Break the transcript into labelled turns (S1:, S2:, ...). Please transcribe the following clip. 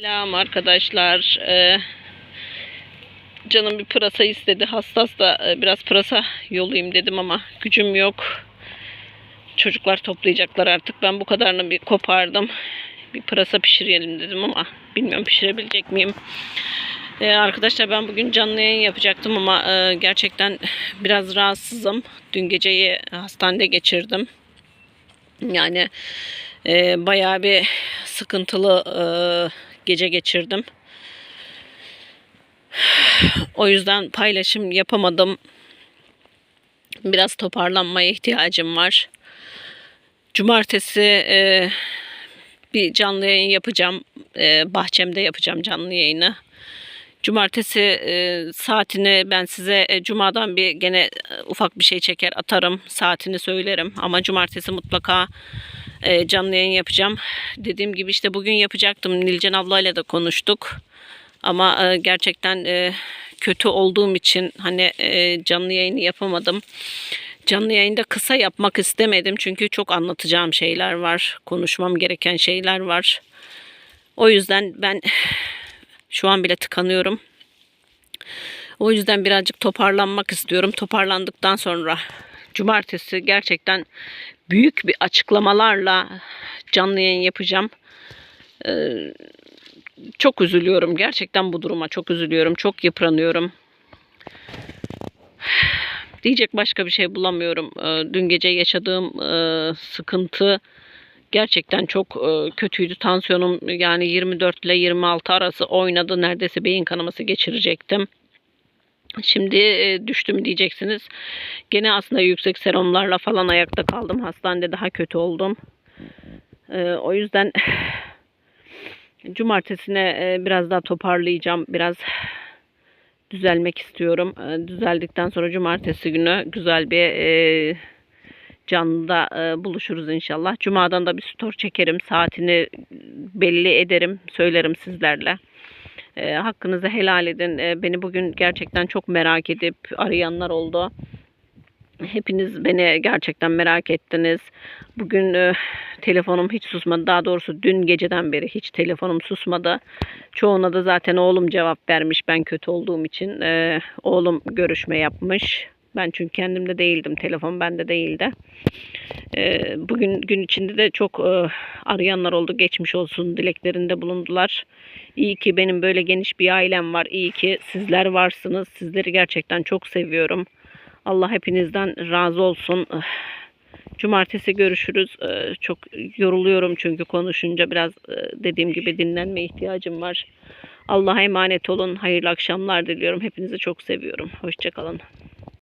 S1: Selam arkadaşlar. Ee, canım bir pırasa istedi. Hassas da e, biraz pırasa yolayım dedim ama gücüm yok. Çocuklar toplayacaklar artık. Ben bu kadarını bir kopardım. Bir pırasa pişirelim dedim ama bilmiyorum pişirebilecek miyim. Ee, arkadaşlar ben bugün canlı yayın yapacaktım ama e, gerçekten biraz rahatsızım. Dün geceyi hastanede geçirdim. Yani e, bayağı bir sıkıntılı e, gece geçirdim. O yüzden paylaşım yapamadım. Biraz toparlanmaya ihtiyacım var. Cumartesi e, bir canlı yayın yapacağım. E, bahçemde yapacağım canlı yayını. Cumartesi e, saatini ben size e, cumadan bir gene e, ufak bir şey çeker atarım. Saatini söylerim ama cumartesi mutlaka e, canlı yayın yapacağım. Dediğim gibi işte bugün yapacaktım. Nilcan ablayla da konuştuk. Ama e, gerçekten e, kötü olduğum için hani e, canlı yayını yapamadım. Canlı yayında kısa yapmak istemedim. Çünkü çok anlatacağım şeyler var. Konuşmam gereken şeyler var. O yüzden ben şu an bile tıkanıyorum. O yüzden birazcık toparlanmak istiyorum. Toparlandıktan sonra cumartesi gerçekten büyük bir açıklamalarla canlı yayın yapacağım. Ee, çok üzülüyorum. Gerçekten bu duruma çok üzülüyorum. Çok yıpranıyorum. Diyecek başka bir şey bulamıyorum. Ee, dün gece yaşadığım e, sıkıntı gerçekten çok e, kötüydü. Tansiyonum yani 24 ile 26 arası oynadı. Neredeyse beyin kanaması geçirecektim. Şimdi e, düştüm diyeceksiniz. Gene aslında yüksek serumlarla falan ayakta kaldım. Hastanede daha kötü oldum. E, o yüzden cumartesine e, biraz daha toparlayacağım. Biraz düzelmek istiyorum. E, düzeldikten sonra cumartesi günü güzel bir e, canlıda e, buluşuruz inşallah. Cuma'dan da bir story çekerim. Saatini belli ederim. Söylerim sizlerle. E, hakkınızı helal edin. E, beni bugün gerçekten çok merak edip arayanlar oldu. Hepiniz beni gerçekten merak ettiniz. Bugün e, telefonum hiç susmadı. Daha doğrusu dün geceden beri hiç telefonum susmadı. Çoğuna da zaten oğlum cevap vermiş ben kötü olduğum için. E, oğlum görüşme yapmış. Ben çünkü kendimde değildim. Telefon bende değildi. E, bugün gün içinde de çok e, arayanlar oldu. Geçmiş olsun dileklerinde bulundular. İyi ki benim böyle geniş bir ailem var. İyi ki sizler varsınız. Sizleri gerçekten çok seviyorum. Allah hepinizden razı olsun. Cumartesi görüşürüz. Ee, Çok yoruluyorum çünkü konuşunca biraz e, dediğim gibi dinlenme ihtiyacım var. Allah'a emanet olun. Hayırlı akşamlar diliyorum. Hepinizi çok seviyorum. Hoşçakalın.